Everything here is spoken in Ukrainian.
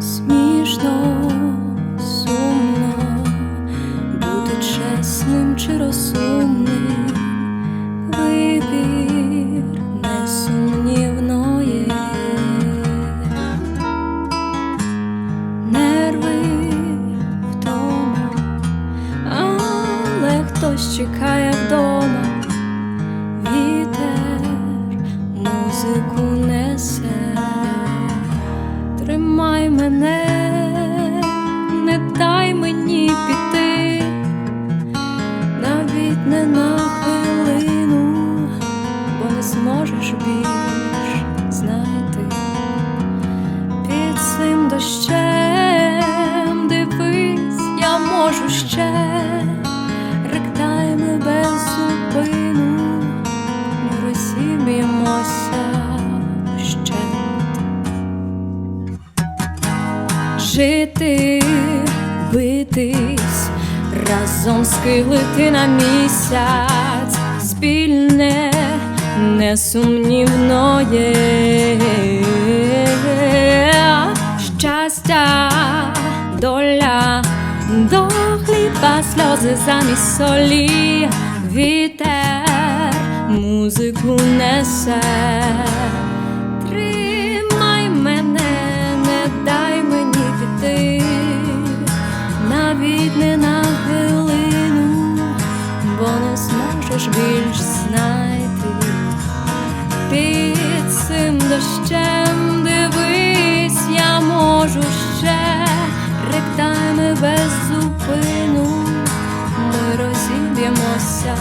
Смішно, сумно, бути чесним чи розумним, вибір несумнівно є. Нерви вдома, але хтось чекає вдома, вітер музику несе. Мене, не дай мені піти, навіть не на хвилину, бо не зможеш більш знайти. Під цим дощем Жити, битись, разом скилити на місяць, спільне, несумнівно є. Щастя, доля, до хліба сльози замість солі, вітер, музику несе. Дощем дивись, я можу ще. Ректами без зупину, ми розіб'ємося